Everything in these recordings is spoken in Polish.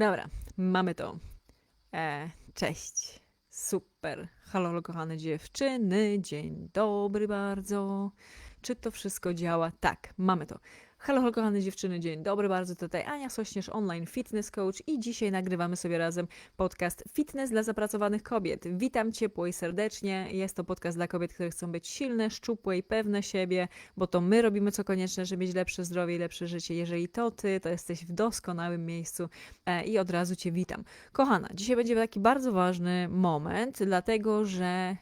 Dobra, mamy to. E, cześć. Super. Halo, kochane dziewczyny. Dzień dobry bardzo. Czy to wszystko działa? Tak, mamy to. Halo, halo, kochane dziewczyny, dzień dobry bardzo. Tutaj Ania Sośnierz, online fitness coach i dzisiaj nagrywamy sobie razem podcast Fitness dla zapracowanych kobiet. Witam ciepło i serdecznie. Jest to podcast dla kobiet, które chcą być silne, szczupłe i pewne siebie, bo to my robimy co konieczne, żeby mieć lepsze zdrowie i lepsze życie. Jeżeli to ty, to jesteś w doskonałym miejscu e, i od razu cię witam. Kochana, dzisiaj będzie taki bardzo ważny moment, dlatego że e,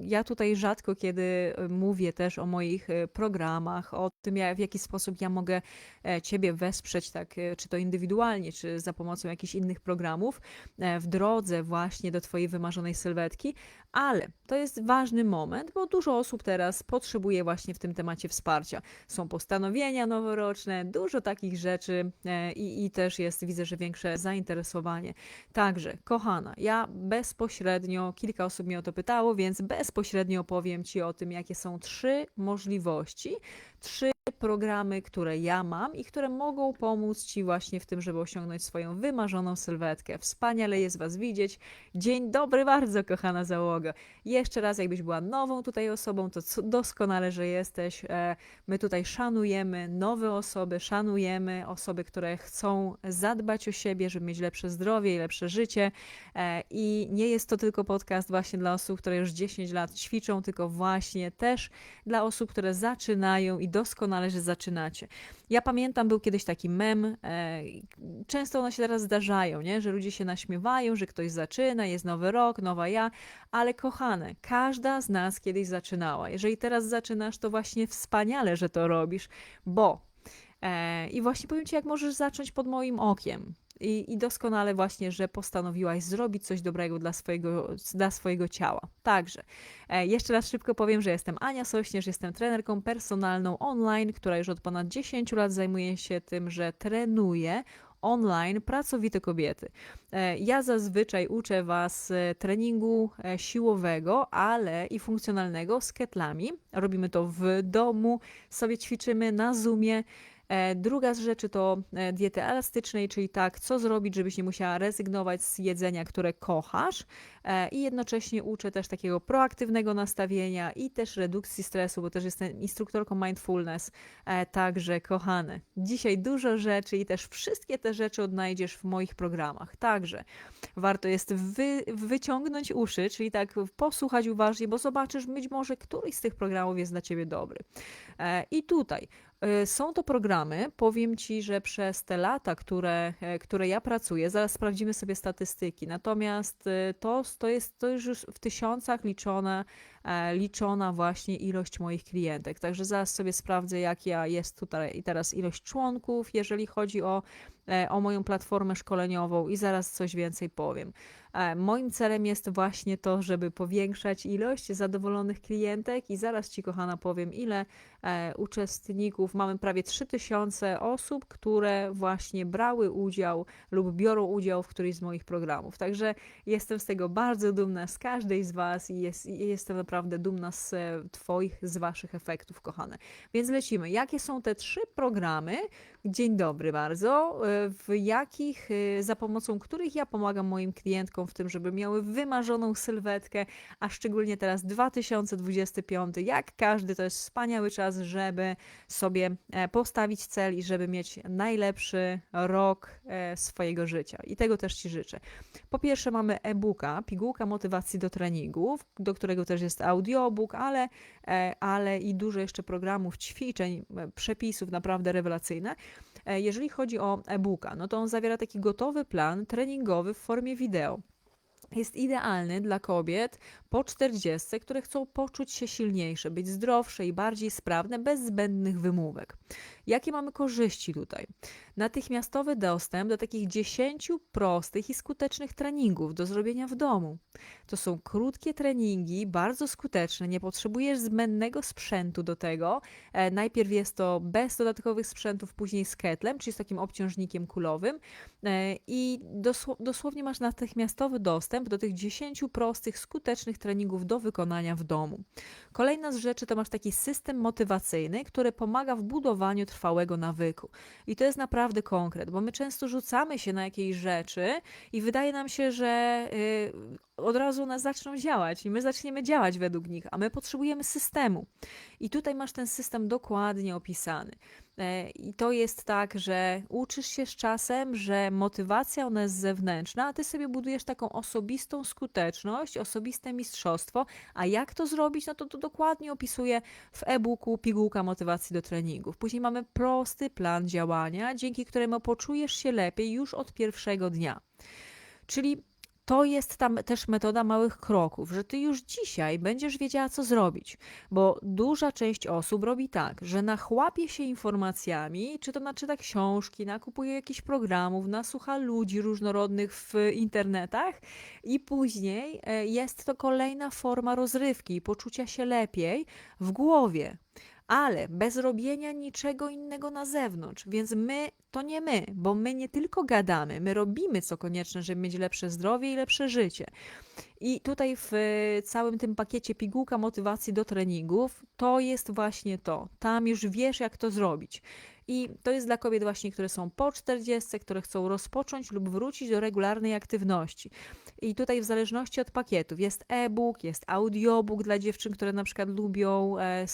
ja tutaj rzadko kiedy e, mówię też o moich programach, o tym, w jaki sposób ja mogę e, Ciebie wesprzeć, tak, e, czy to indywidualnie, czy za pomocą jakichś innych programów, e, w drodze właśnie do Twojej wymarzonej sylwetki, ale to jest ważny moment, bo dużo osób teraz potrzebuje właśnie w tym temacie wsparcia. Są postanowienia noworoczne, dużo takich rzeczy i, i też jest, widzę, że większe zainteresowanie. Także, kochana, ja bezpośrednio, kilka osób mnie o to pytało, więc bezpośrednio opowiem Ci o tym, jakie są trzy możliwości, trzy programy, które ja mam i które mogą pomóc Ci właśnie w tym, żeby osiągnąć swoją wymarzoną sylwetkę. Wspaniale jest Was widzieć. Dzień dobry bardzo, kochana załoga. Jeszcze raz, jakbyś była nową tutaj osobą, to doskonale, że jesteś. E, My tutaj szanujemy nowe osoby, szanujemy osoby, które chcą zadbać o siebie, żeby mieć lepsze zdrowie i lepsze życie. E, I nie jest to tylko podcast właśnie dla osób, które już 10 lat ćwiczą, tylko właśnie też dla osób, które zaczynają i doskonale, że zaczynacie. Ja pamiętam, był kiedyś taki mem, e, często one się teraz zdarzają, nie? że ludzie się naśmiewają, że ktoś zaczyna, jest nowy rok, nowa ja, ale kochane, każda z nas kiedyś zaczynała. Jeżeli teraz zaczynasz, to właśnie wspaniale, że to robisz, bo e, i właśnie powiem Ci, jak możesz zacząć pod moim okiem. I, I doskonale właśnie, że postanowiłaś zrobić coś dobrego dla swojego, dla swojego ciała. Także, e, jeszcze raz szybko powiem, że jestem Ania Sośnierz, jestem trenerką personalną online, która już od ponad 10 lat zajmuje się tym, że trenuje online pracowite kobiety. E, Ja zazwyczaj uczę Was e, treningu siłowego, ale i funkcjonalnego z ketlami. Robimy to w domu, sobie ćwiczymy na Zoomie. E, Druga z rzeczy to e, diety elastycznej, czyli tak, co zrobić, żebyś nie musiała rezygnować z jedzenia, które kochasz. E, I jednocześnie uczę też takiego proaktywnego nastawienia i też redukcji stresu, bo też jestem instruktorką mindfulness. Także, kochane, dzisiaj dużo rzeczy i też wszystkie te rzeczy odnajdziesz w moich programach. Także warto jest wy, wyciągnąć uszy, czyli tak posłuchać uważnie, bo zobaczysz być może któryś z tych programów jest dla Ciebie dobry. I tutaj są to programy, powiem Ci, że przez te lata, które, e, które ja pracuję, zaraz sprawdzimy sobie statystyki, natomiast e, to, to jest to już w tysiącach liczone, liczona właśnie ilość moich klientek. Także zaraz sobie sprawdzę, jaka jest tutaj teraz ilość członków, jeżeli chodzi o, e, o moją platformę szkoleniową i zaraz coś więcej powiem. E, Moim celem jest właśnie to, żeby powiększać ilość zadowolonych klientek i zaraz Ci, kochana, powiem, ile e, uczestników. Mamy prawie 3000 osób, które właśnie brały udział lub biorą udział w którymś z moich programów. Także jestem z tego bardzo dumna, z każdej z Was i, jest, jestem naprawdę dumna z e, Twoich, z Waszych efektów, kochane. Więc lecimy. Jakie są te trzy programy? Dzień dobry bardzo. e, W jakich, e, za pomocą których ja pomagam moim klientkom w tym, żeby miały wymarzoną sylwetkę, a szczególnie teraz 2025, jak każdy, to jest wspaniały czas, żeby sobie e, postawić cel i żeby mieć najlepszy rok swojego życia. I tego też Ci życzę. Po pierwsze mamy e-booka, pigułka motywacji do treningów, do którego też jest audiobook, ale, ale i dużo jeszcze programów, ćwiczeń, przepisów naprawdę rewelacyjne. E, Jeżeli chodzi o e-booka, no to on zawiera taki gotowy plan treningowy w formie wideo. Jest idealny dla kobiet po 40, które chcą poczuć się silniejsze, być zdrowsze i bardziej sprawne, bez zbędnych wymówek. Jakie mamy korzyści tutaj? Natychmiastowy dostęp do takich 10 prostych i skutecznych treningów do zrobienia w domu. To są krótkie treningi, bardzo skuteczne, nie potrzebujesz zbędnego sprzętu do tego. E, najpierw jest to bez dodatkowych sprzętów, później z ketlem, czyli z takim obciążnikiem kulowym e, i dosło- dosłownie masz natychmiastowy dostęp do tych 10 prostych, skutecznych treningów do wykonania w domu. Kolejna z rzeczy to masz taki system motywacyjny, który pomaga w budowaniu trwałego nawyku. I to jest naprawdę naprawdę konkret, bo my często rzucamy się na jakieś rzeczy i wydaje nam się, że y, od razu one zaczną działać i my zaczniemy działać według nich, a my potrzebujemy systemu. I tutaj masz ten system dokładnie opisany. E, I to jest tak, że uczysz się z czasem, że motywacja ona jest zewnętrzna, a ty sobie budujesz taką osobistą skuteczność, osobiste mistrzostwo. A jak to zrobić? No to to dokładnie opisuję w e-booku Pigułka motywacji do treningów. Później mamy prosty plan działania, dzięki któremu poczujesz się lepiej już od pierwszego dnia. Czyli to jest tam też metoda małych kroków, że ty już dzisiaj będziesz wiedziała, co zrobić, bo duża część osób robi tak, że nachłapie się informacjami, czy to naczyta książki, nakupuje jakichś programów, nasłucha ludzi różnorodnych w internetach i później e, jest to kolejna forma rozrywki, poczucia się lepiej w głowie ale bez robienia niczego innego na zewnątrz. Więc my to nie my, bo my nie tylko gadamy, my robimy co konieczne, żeby mieć lepsze zdrowie i lepsze życie. I tutaj w całym tym pakiecie pigułka motywacji do treningów to jest właśnie to. Tam już wiesz, jak to zrobić. I to jest dla kobiet właśnie, które są po 40, które chcą rozpocząć lub wrócić do regularnej aktywności. I tutaj w zależności od pakietów jest e-book, jest audiobook dla dziewczyn, które na przykład lubią e, e,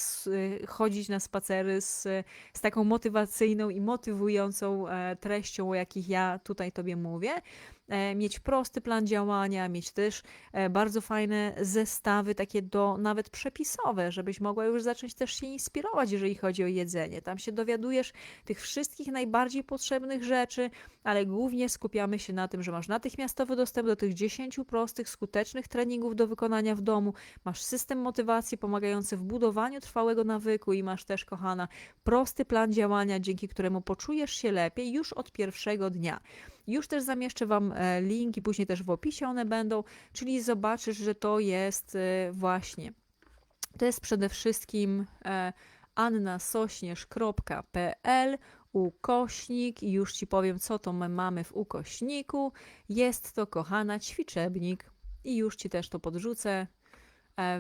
chodzić na spacery z, z taką motywacyjną i motywującą e, treścią, o jakich ja tutaj Tobie mówię. E, mieć prosty plan działania, mieć też e, bardzo fajne zestawy, takie do nawet przepisowe, żebyś mogła już zacząć też się inspirować, jeżeli chodzi o jedzenie. Tam się dowiadujesz tych wszystkich najbardziej potrzebnych rzeczy, ale głównie skupiamy się na tym, że masz natychmiastowy dostęp do tych 10 prostych, skutecznych treningów do wykonania w domu, masz system motywacji pomagający w budowaniu trwałego nawyku i masz też, kochana, prosty plan działania, dzięki któremu poczujesz się lepiej już od pierwszego dnia. Już też zamieszczę Wam e, linki, później też w opisie one będą, czyli zobaczysz, że to jest e, właśnie, to jest przede wszystkim e, annasośnierz.pl ukośnik i już Ci powiem, co to my mamy w ukośniku. Jest to, kochana, ćwiczebnik i już Ci też to podrzucę.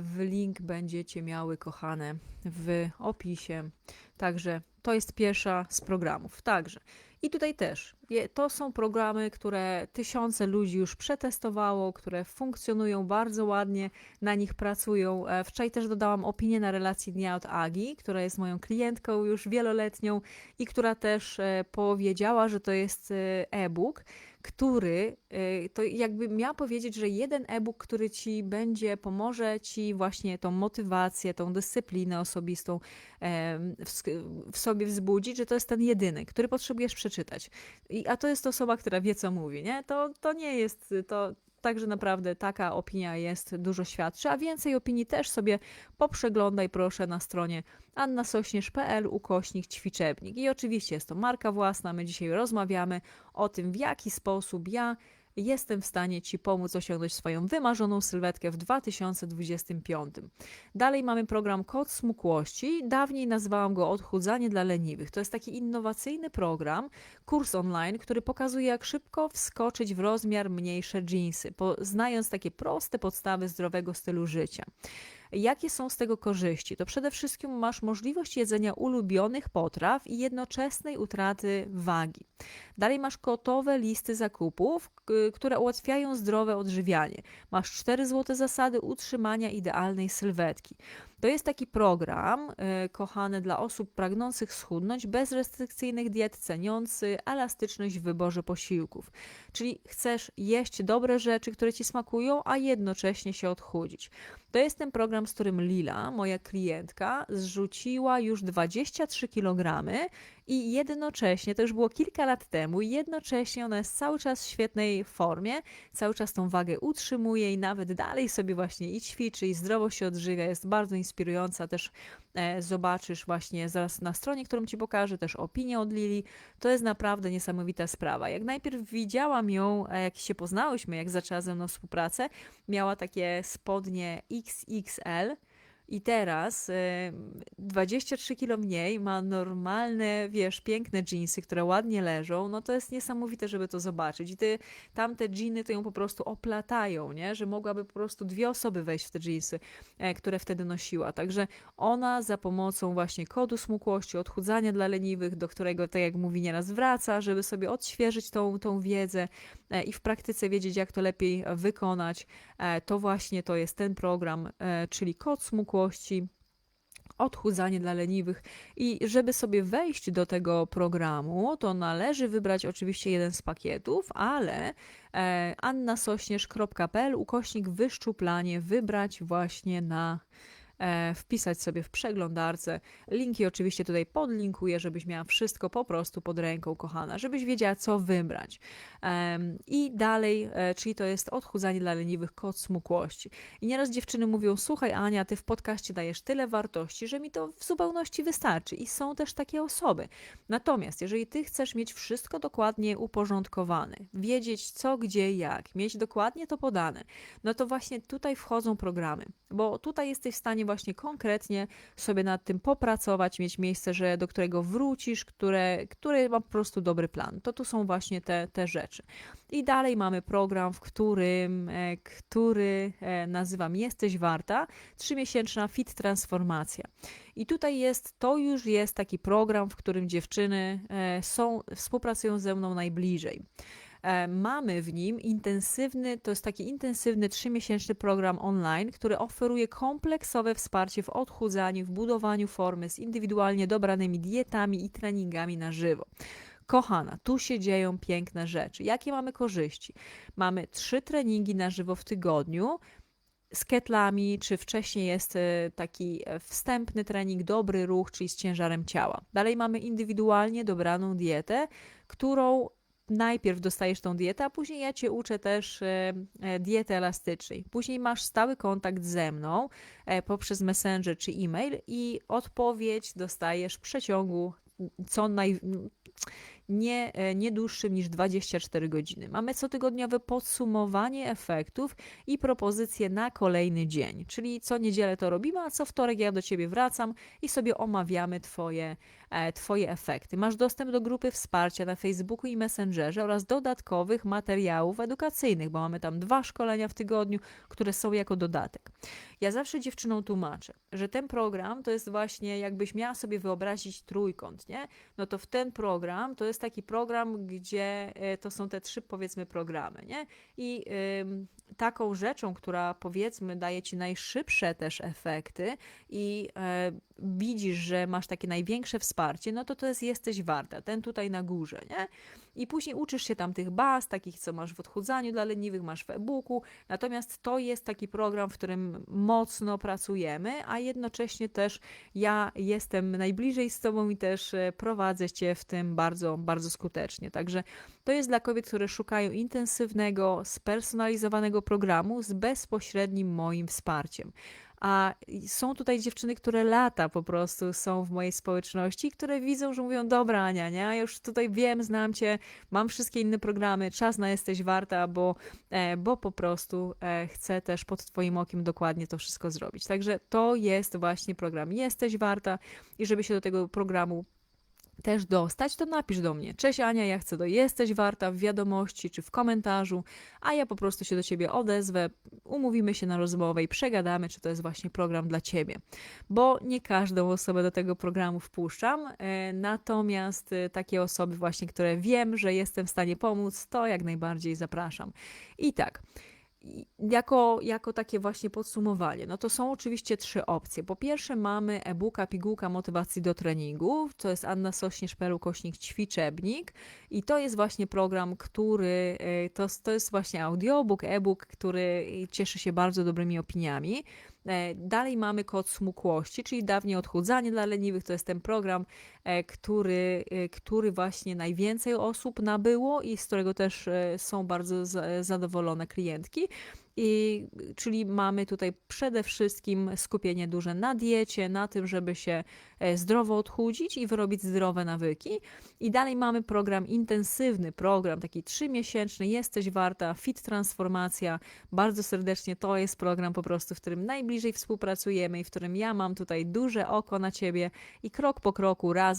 W link będziecie miały, kochane, w opisie. Także to jest pierwsza z programów. Także i tutaj też to są programy, które tysiące ludzi już przetestowało, które funkcjonują bardzo ładnie, na nich pracują. E, wczoraj też dodałam opinię na relacji dnia od Agi, która jest moją klientką już wieloletnią i która też e, powiedziała, że to jest e, e-book który to jakby miała powiedzieć, że jeden e-book, który ci będzie, pomoże ci właśnie tą motywację, tą dyscyplinę osobistą w sobie wzbudzić, że to jest ten jedyny, który potrzebujesz przeczytać. I, a to jest osoba, która wie, co mówi, nie? To, to nie jest, to, Także naprawdę taka opinia jest dużo świadczy, a więcej opinii też sobie poprzeglądaj proszę na stronie annasośnierz.pl ukośnik ćwiczebnik. I oczywiście jest to marka własna, my dzisiaj rozmawiamy o tym, w jaki sposób ja jestem w stanie Ci pomóc osiągnąć swoją wymarzoną sylwetkę w 2025. Dalej mamy program Kod Smukłości. Dawniej nazwałam go Odchudzanie dla leniwych. To jest taki innowacyjny program, kurs online, który pokazuje, jak szybko wskoczyć w rozmiar mniejsze jeansy, znając takie proste podstawy zdrowego stylu życia. Jakie są z tego korzyści? To przede wszystkim masz możliwość jedzenia ulubionych potraw i jednoczesnej utraty wagi. Dalej masz gotowe listy zakupów, które ułatwiają zdrowe odżywianie. Masz cztery złote zasady utrzymania idealnej sylwetki. To jest taki program y, kochany dla osób pragnących schudnąć bez restrykcyjnych diet, ceniący elastyczność w wyborze posiłków. Czyli chcesz jeść dobre rzeczy, które ci smakują, a jednocześnie się odchudzić. To jest ten program, z którym Lila, moja klientka, zrzuciła już 23 kg i jednocześnie, to już było kilka lat temu, jednocześnie ona jest cały czas w świetnej formie, cały czas tą wagę utrzymuje i nawet dalej sobie właśnie i ćwiczy, i zdrowo się odżywia, jest bardzo inspirująca, też e, zobaczysz właśnie zaraz na stronie, którą Ci pokażę, też opinię od Lili, to jest naprawdę niesamowita sprawa. Jak najpierw widziałam ją, jak się poznałyśmy, jak zaczęła ze mną współpracę, miała takie spodnie XXL, I teraz e, 23 kilo mniej, ma normalne, wiesz, piękne jeansy, które ładnie leżą, no to jest niesamowite, żeby to zobaczyć. I te, tamte jeany to ją po prostu oplatają, nie? Że mogłaby po prostu dwie osoby wejść w te jeansy, e, które wtedy nosiła. Także ona za pomocą właśnie kodu smukłości, odchudzania dla leniwych, do którego, tak jak mówi, nieraz wraca, żeby sobie odświeżyć tą, tą wiedzę e, i w praktyce wiedzieć, jak to lepiej wykonać, e, to właśnie to jest ten program, czyli kod smukłości odchudzanie dla leniwych. I żeby sobie wejść do tego programu, to należy wybrać oczywiście jeden z pakietów, ale e, annasośnierz.pl ukośnik wyszczuplanie wybrać właśnie na wpisać sobie w przeglądarce. Linki oczywiście tutaj podlinkuję, żebyś miała wszystko po prostu pod ręką, kochana, żebyś wiedziała, co wybrać. I dalej, e, czyli to jest odchudzanie dla leniwych kod smukłości. I nieraz dziewczyny mówią, słuchaj Ania, ty w podcaście dajesz tyle wartości, że mi to w zupełności wystarczy. I są też takie osoby. Natomiast jeżeli ty chcesz mieć wszystko dokładnie uporządkowane, wiedzieć co, gdzie, jak, mieć dokładnie to podane, no to właśnie tutaj wchodzą programy, bo tutaj jesteś w stanie właśnie konkretnie sobie nad tym popracować, mieć miejsce, że, do którego wrócisz, które, które ma po prostu dobry plan. To tu są właśnie te, te rzeczy. I dalej mamy program, w którym, e, który e, nazywam Jesteś Warta, trzymiesięczna fit transformacja. I tutaj jest, to już jest taki program, w którym dziewczyny e, są, współpracują ze mną najbliżej. E, Mamy w nim intensywny, to jest taki intensywny trzymiesięczny program online, który oferuje kompleksowe wsparcie w odchudzaniu, w budowaniu formy z indywidualnie dobranymi dietami i treningami na żywo. Kochana, tu się dzieją piękne rzeczy. Jakie mamy korzyści? Mamy trzy treningi na żywo w tygodniu z ketlami, czy wcześniej jest e, taki e, wstępny trening, dobry ruch, czyli z ciężarem ciała. Dalej mamy indywidualnie dobraną dietę, którą najpierw dostajesz tą dietę, a później ja cię uczę też e, e, diety elastycznej. Później masz stały kontakt ze mną e, poprzez Messenger czy e-mail i odpowiedź dostajesz w przeciągu co naj nie, e, nie dłuższym niż 24 godziny. Mamy cotygodniowe podsumowanie efektów i propozycje na kolejny dzień, czyli co niedzielę to robimy, a co wtorek ja do Ciebie wracam i sobie omawiamy Twoje, e, twoje efekty. Masz dostęp do grupy wsparcia na Facebooku i Messengerze oraz dodatkowych materiałów edukacyjnych, bo mamy tam dwa szkolenia w tygodniu, które są jako dodatek. Ja zawsze dziewczynom tłumaczę, że ten program to jest właśnie, jakbyś miała sobie wyobrazić trójkąt, nie? No to w ten program to jest taki program, gdzie e, to są te trzy, powiedzmy, programy, nie? I ym, taką rzeczą, która powiedzmy daje ci najszybsze też efekty i e, widzisz, że masz takie największe wsparcie, no to to jest jesteś warta, ten tutaj na górze, nie? I później uczysz się tam tych baz, takich co masz w odchudzaniu dla leniwych, masz w e-booku, natomiast to jest taki program, w którym mocno pracujemy, a jednocześnie też ja jestem najbliżej z tobą i też e, prowadzę cię w tym bardzo, bardzo skutecznie. Także to jest dla kobiet, które szukają intensywnego, spersonalizowanego programu z bezpośrednim moim wsparciem. A są tutaj dziewczyny, które lata po prostu są w mojej społeczności, które widzą, że mówią, dobra Ania, nie? już tutaj wiem, znam cię, mam wszystkie inne programy, czas na jesteś warta, bo, e, bo po prostu e, chcę też pod twoim okiem dokładnie to wszystko zrobić. Także to jest właśnie program Jesteś warta i żeby się do tego programu też dostać, to napisz do mnie. Cześć Ania, ja chcę do jesteś warta w wiadomości czy w komentarzu, a ja po prostu się do ciebie odezwę, umówimy się na rozmowę i przegadamy, czy to jest właśnie program dla ciebie. Bo nie każdą osobę do tego programu wpuszczam, e, natomiast e, takie osoby właśnie, które wiem, że jestem w stanie pomóc, to jak najbardziej zapraszam. I tak jako, jako takie właśnie podsumowanie, no to są oczywiście trzy opcje. Po pierwsze mamy e-booka Pigułka Motywacji do Treningu, to jest Anna Sośnierz.pl kośnik ćwiczebnik i to jest właśnie program, który, e, to, to jest właśnie audiobook, e-book, który cieszy się bardzo dobrymi opiniami. E, dalej mamy kod smukłości, czyli dawniej odchudzanie dla leniwych, to jest ten program, który, e, który właśnie najwięcej osób nabyło i z którego też e, są bardzo za- zadowolone klientki. I, czyli mamy tutaj przede wszystkim skupienie duże na diecie, na tym, żeby się e, zdrowo odchudzić i wyrobić zdrowe nawyki. I dalej mamy program intensywny, program taki trzymiesięczny, jesteś warta, fit transformacja. Bardzo serdecznie to jest program po prostu, w którym najbliżej współpracujemy i w którym ja mam tutaj duże oko na ciebie i krok po kroku razem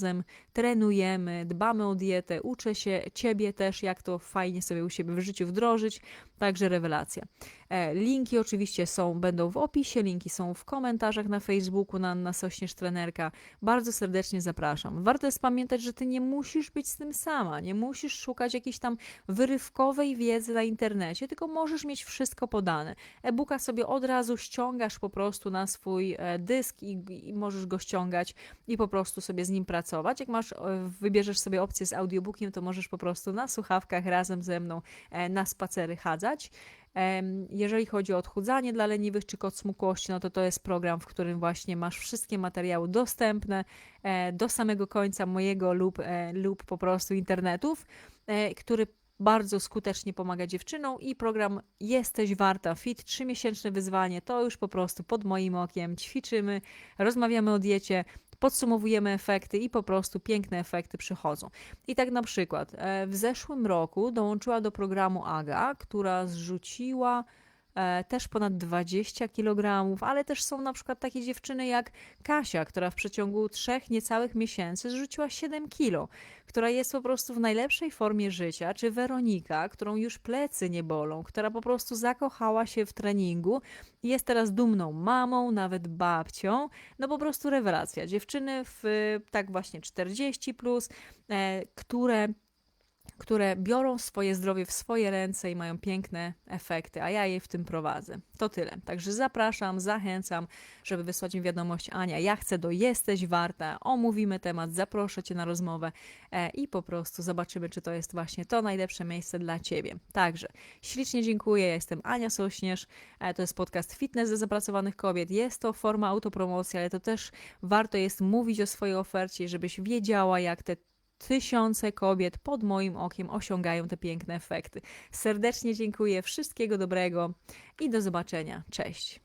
trenujemy, dbamy o dietę, uczę się ciebie też, jak to fajnie sobie u siebie w życiu wdrożyć. Także rewelacja. E, Linki oczywiście są, będą w opisie, linki są w komentarzach na Facebooku, na Anna Sośnierz Trenerka. Bardzo serdecznie zapraszam. Warto jest pamiętać, że ty nie musisz być z tym sama, nie musisz szukać jakiejś tam wyrywkowej wiedzy na internecie, tylko możesz mieć wszystko podane. E-booka sobie od razu ściągasz po prostu na swój e, dysk i, i możesz go ściągać i po prostu sobie z nim pracować. Jak masz, e, wybierzesz sobie opcję z audiobookiem, to możesz po prostu na słuchawkach razem ze mną e, na spacery chadzać. Jeżeli chodzi o odchudzanie dla leniwych czy kod smukłości, no to to jest program, w którym właśnie masz wszystkie materiały dostępne e, do samego końca mojego lub, lub po prostu internetów, który bardzo skutecznie pomaga dziewczynom i program Jesteś Warta Fit, trzymiesięczne wyzwanie, to już po prostu pod moim okiem ćwiczymy, rozmawiamy o diecie, podsumowujemy efekty i po prostu piękne efekty przychodzą. I tak na przykład e, w zeszłym roku dołączyła do programu Aga, która zrzuciła też ponad 20 kg, ale też są na przykład takie dziewczyny jak Kasia, która w przeciągu trzech niecałych miesięcy zrzuciła 7 kg, która jest po prostu w najlepszej formie życia, czy Weronika, którą już plecy nie bolą, która po prostu zakochała się w treningu jest teraz dumną mamą, nawet babcią, no po prostu rewelacja. Dziewczyny w tak właśnie 40 plus, e, które które biorą swoje zdrowie w swoje ręce i mają piękne efekty, a ja je w tym prowadzę. To tyle. Także zapraszam, zachęcam, żeby wysłać mi wiadomość Ania, ja chcę do Jesteś Warta, omówimy temat, zaproszę Cię na rozmowę e, i po prostu zobaczymy, czy to jest właśnie to najlepsze miejsce dla Ciebie. Także ślicznie dziękuję, ja jestem Ania Sośnierz, e, to jest podcast Fitness dla zapracowanych kobiet, jest to forma autopromocji, ale to też warto jest mówić o swojej ofercie, żebyś wiedziała, jak te tysiące kobiet pod moim okiem osiągają te piękne efekty. Serdecznie dziękuję, wszystkiego dobrego i do zobaczenia. Cześć.